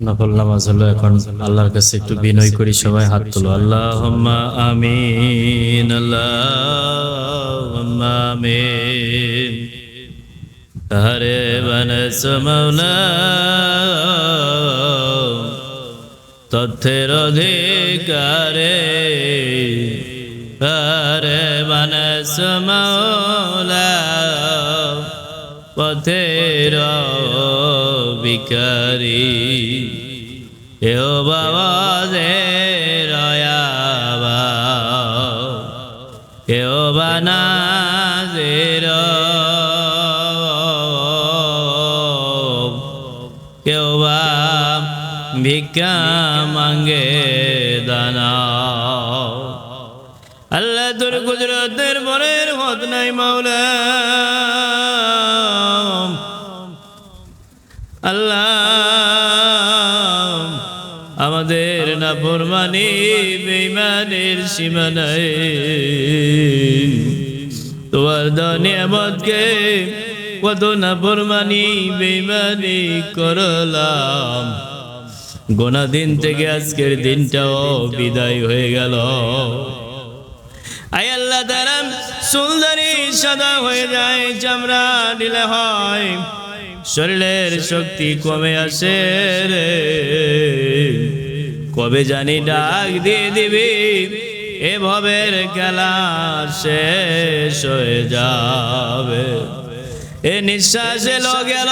নফল নামাজ হলো এখন আল্লাহর কাছে একটু বিনয় করি, সবাই হাত তুলো। আল্লাহ আমিন হরে বনস মৌলা তথ্যের অধিকারে হরে বনস মৌলা পথের বিকারি এও বাবা দে রয়াবা এও কেউ বা ভিক্ষা মাঙ্গে দানা। আল্লাহ তোর গুজরাতের বরের হত নাই মাওলা। আল্লাহ, আমাদের না ফরমানি বেইমানের সীমা নাই তোমার নিয়ামতকে কত না ফরমানি বেইমানি করলাম। গোনা দিন থেকে আজকের দিনটাও বিদায় হয়ে গেল। আই আল্লাহ তারাম সুন্দরী সাদা হয়ে যায়, চামড়া দিলে হয়। শরীরের শক্তি কমে আসে রে। কবে জানি ডাক দিয়ে দিবি, এ ভবের খেলা শেষ হয়ে যাবে। এ নিঃশ্বাস এলো গেল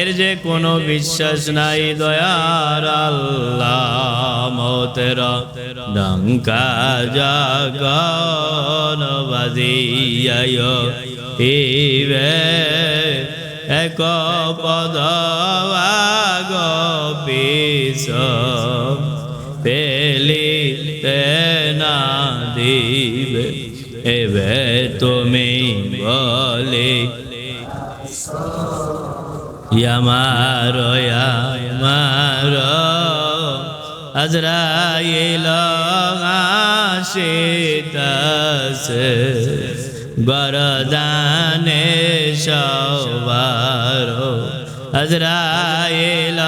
এর যে কোনো বিশ্বাস নাই দয়ার আল্লাহ। মতের ডঙ্কা জাগন বাজিয়ায় এক পদ পিস পেলি না দিবে। এবে তুমি বলে ইয়ামার ইয়ামার আজরাইল আসিতাছে গরদানে সবার আজরাইল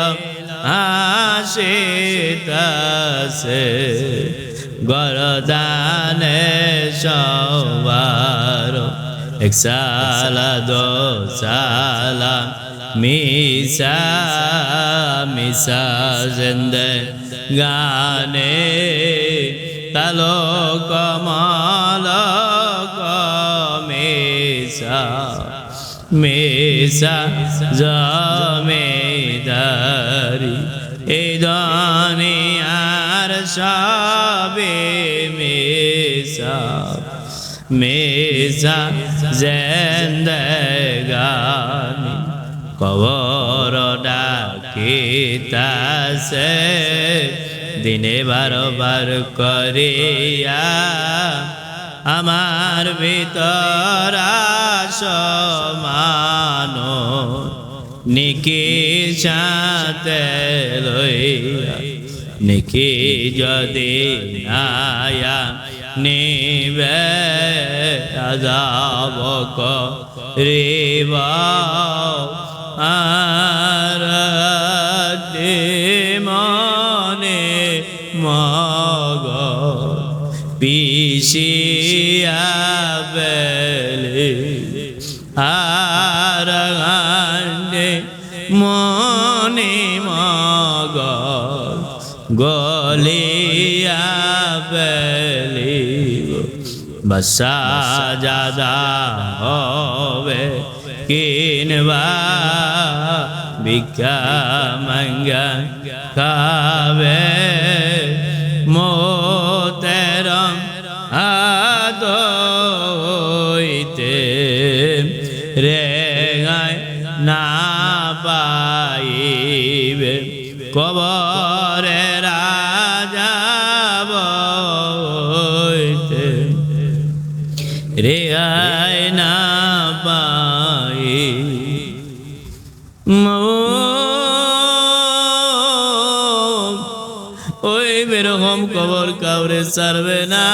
আসিতাছে গরদানে সবার এক সালা, দো সালা, মিসা মিসা জিন্দে গানে। তালো কমাল মিসা মিসা জমেদারি এই দুনিয়ার সবে মিসা মিসা জিন্দগানি কবর ডাকিতাছে দিনে বারবার করিয়া আমার ভিতর সমানো নিকি সাথে নিকি যদি আয়া নিবে আজাব রিবা আর মনে মগ পিসিয়া বেলে আর মনে মগ গলিয়া বেলি বসা জাদা হবে কিনবা ভিক্ষা মঙ্গা খাবে। কবরে রাজা বইতে। রেহাই না পাই। ওই বেরকম কবর কাউরে ছাড়বে না।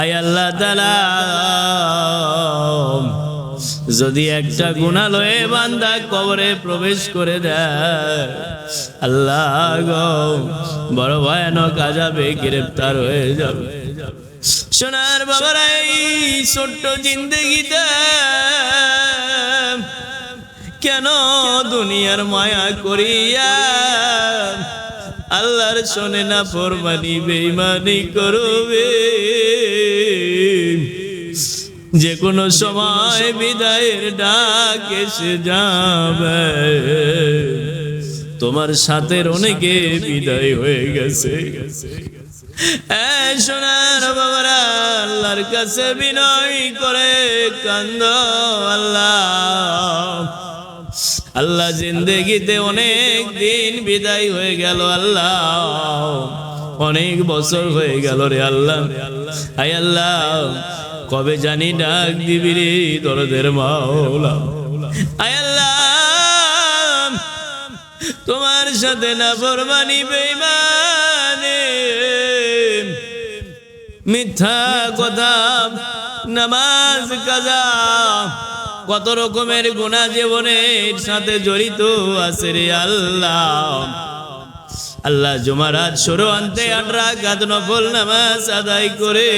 আই আল্লাহ তালা যদি একটা গুণালয়ে বান্দা কবরে প্রবেশ করে দেয়, আল্লাহ বড় ভয়ানক আজাবে গ্রেপ্তার হয়ে যাবে। সোনার বাবারা, এই ছোট্ট জিন্দগিতে কেন দুনিয়ার মায়া করিয়া আল্লাহর শোনে না ফরমানি বেইমানি করবে? যে কোনো সময় বিদায়ের ডাক এসে যাবে। তোমার সাথে অনেকে বিদায় হয়ে গেছে। সোনার বাবারা, আল্লাহর কাছে বিনয় করে কান্দ আল্লাহ। আল্লাহ জিন্দেগিতে অনেক দিন বিদায় হয়ে গেল আল্লাহ। অনেক বছর হয়ে গেল রে আল্লাহ। আই আল্লাহ, কবে জানি ডাক দিবি রে দরদের মাওলা। আয় আল্লাহ, তোমার সাথে না ফরমানি বেইমানে মিথ্যা কথা, নামাজ, কাজা, কত রকমের গুণা জীবনের সাথে জড়িত আছে রে আল্লাহ। আল্লাহ জুমারাত সরো আনতে আটরা কাদ নফল নামাজ আদায় করে,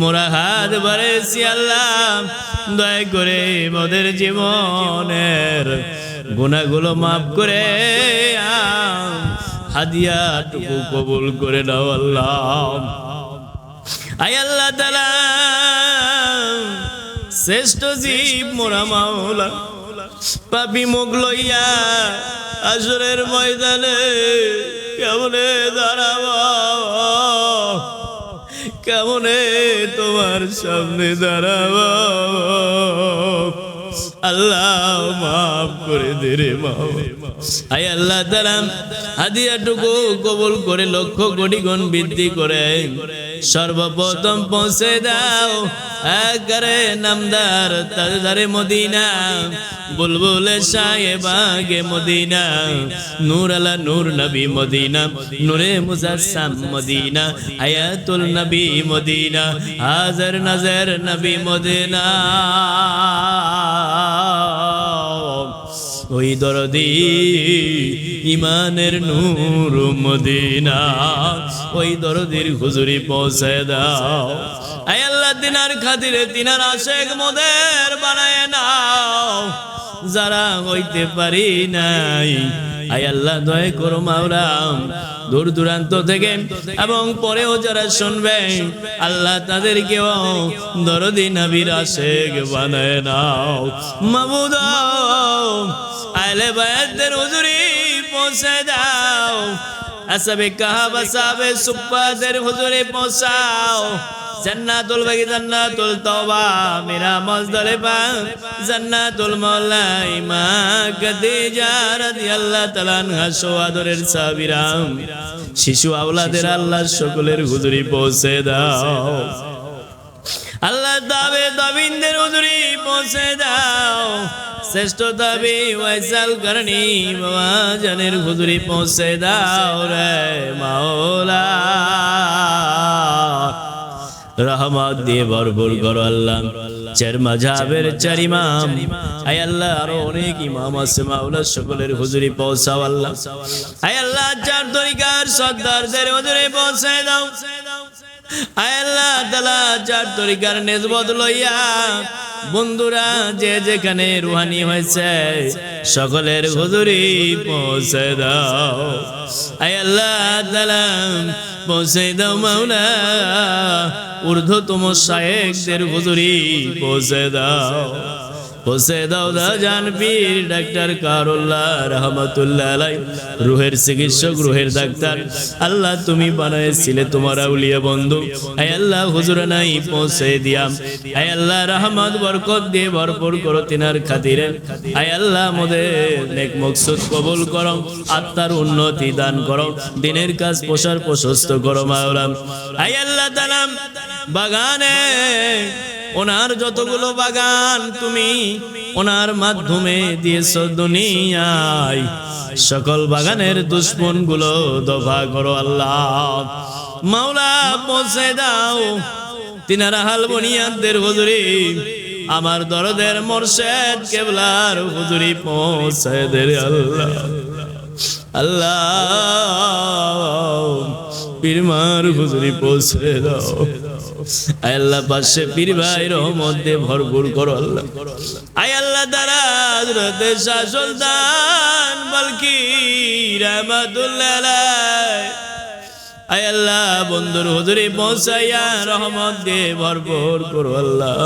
মোরা হাত বাড়েছি আল্লাহ, দয়া করে মোদের জীবনের গুণাগুলো মাফ করে হাদিয়াটুকু কবুল করে নাও আল্লাহ। আয় আল্লাহ তালা শ্রেষ্ঠ জীব মোরা মাওলা, পাপি মুখ লইয়া আসরের ময়দানে কেমনে দাঁড়াবো? কেমনে তোমার সামনে দাঁড়াবো? আল্লাহ মাফ করে দে রে আয় আল্লাহ তালাম হাদিয়াটুকু কবুল করে লক্ষ কোটি গুণ বৃদ্ধি করে। সর্বপ্রথম পৌঁছে দাও। একরে নামদার তাজদারে মদিনা, বুলবুলে সাহেবাগে মদিনা নূর আলা নূর নবী মদিনা, নূরে মুজাসসাম মদিনা, হায়াতুল নবী মদিনা, হাজার নজর নবী মদিনা। ওই দরদি ইমানের নূর মদিনা। ওই দরদির হুজুরি পৌঁছে দাও। আয় আল্লাহ দিনার খাতিরে তিনার আশেক মোদের বানায় নাও। যারা হইতে পারি নাই। আয় আল্লাহ, দয় করো মাওরাম দূর দূরান্ত থেকে এবং পরেও যারা শুনবে, আল্লাহ তাদেরকেও দরদি নবীর আশেক বানায় নাও। মাবুদ আলে বায়াতদের হুজুরি পৌঁছে দাও। আসাবে কাহাব, আসাবে সুপ্পাদের হুজুরে পৌঁছাও। জান্নাতুল বাগি, জান্নাতুল তওবা, মেরা মজদলে পা, জান্নাতুল মাওলা ইমা খাদিজা রাদিয়াল্লাহু তাআলা আনহা সোয়াদরের সাবিরাম শিশু আওলাদের আল্লাহ সকলের হুজুরি পৌঁছে দাও। আল্লাহ দাবে দাবিনদের হুজুরি পৌঁছে দাও। শ্রেষ্ঠ দাবি ওয়াইসাল করণী বাবা জানের হুজুরি পৌঁছে দাও রে মাওলা। রহমত দিয়ে ভরপুর করো আল্লাহ। চার মাঝাবের চার ইমাম। আয় আল্লাহ, আরও অনেক ইমাম আছে মাওলা, সকলের হুজুরি পৌঁছাও আল্লাহ। আয় আল্লাহ, চার তরিকার সর্দারদের হুজুরি পৌঁছে দাও। আয় আল্লাহ তালা চার তরিকার নেজবত লইয়া বন্ধুরা, যে যেখানে রুহানি হয়েছে, সকলের হুজুরি পৌঁছে দাও। আয় আল্লাহ তালাম পৌঁছে দাও মাওলা। ঊর্ধ্বতম শায়েকদের হুজুরি পৌঁছে দাও। পৌঁছে দাও দা জান ডাক্তার কারুল্লাহ রহমতুল্লাহ রুহের চিকিৎসক, রুহের ডাক্তার। আল্লাহ তুমি বানাইছিলে তোমার আউলিয়া বন্ধু। আয় আল্লাহ হুজুর নাই পৌঁছে দিয়াম। আয় আল্লাহ রহমত, বরকত দিয়ে ভরপুর করো তিনার খাতিরে। আয় আল্লাহ মোদের নেক মকসুদ কবুল করো, আত্মার উন্নতি দান করো, দিনের কাজ প্রসার প্রশস্ত করো মাওলাম আয় আল্লাহ তালাম বাগানে ওনার যতগুলো বাগান তুমি ওনার মাধ্যমে দিয়েছ দুনিয়ায়। সকল বাগানের দুশ্মনগুলো দফা করো আল্লাহ। মাওলা পৌঁছে দাও। তিনারা হাল বনিয়াদের হুজুরি। আমার দরদের মোরশেদ কেবলার হুজুরি পৌঁছে দে আল্লাহ। আল্লাহ, পীরমার হুজুরি পৌঁছে দাও। আয় আল্লাহ পাশে পীর ভাই রহমত দিয়ে ভরপুর করো আল্লাহ। আয় আল্লাহ দ্বারা হযরত শাহ সুলতান বলকি রহমাতুল্লাহ আয় আল্লাহ বন্ধুর হুজুরি পৌঁছাইয়া রহমত দিয়ে ভরপুর করো আল্লাহ।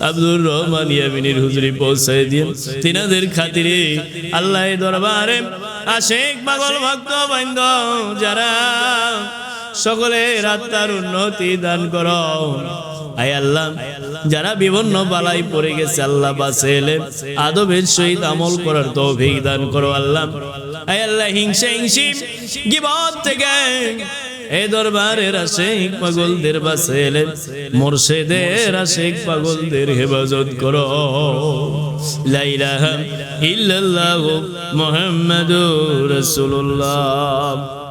আব্দুর রহমান ইয়ামিনীর হুজুরি পৌঁছাই দিয়ে তিনাদের খাতিরে আল্লাহ দরবারে আশেক পাগল ভক্ত বন্ধ যারা সকলের আত্মার উন্নতি দান করো। আয় আল্লাহ, যারা বিভিন্ন বালাই পড়ে গেছে, আল্লাহ বাসে এলে আদবের সহিত আমল করার তৌফিক দান করো আল্লাহ। আয় আল্লাহ, হিংসা, হিংসি, গিবত থেকে এ দরবারের আশেক পাগলদের বাসে এলে মোরশেদের আশেক পাগলদের হেফাজত করো। লা ইলাহা ইল্লাল্লাহু মুহাম্মাদুর রাসূলুল্লাহ।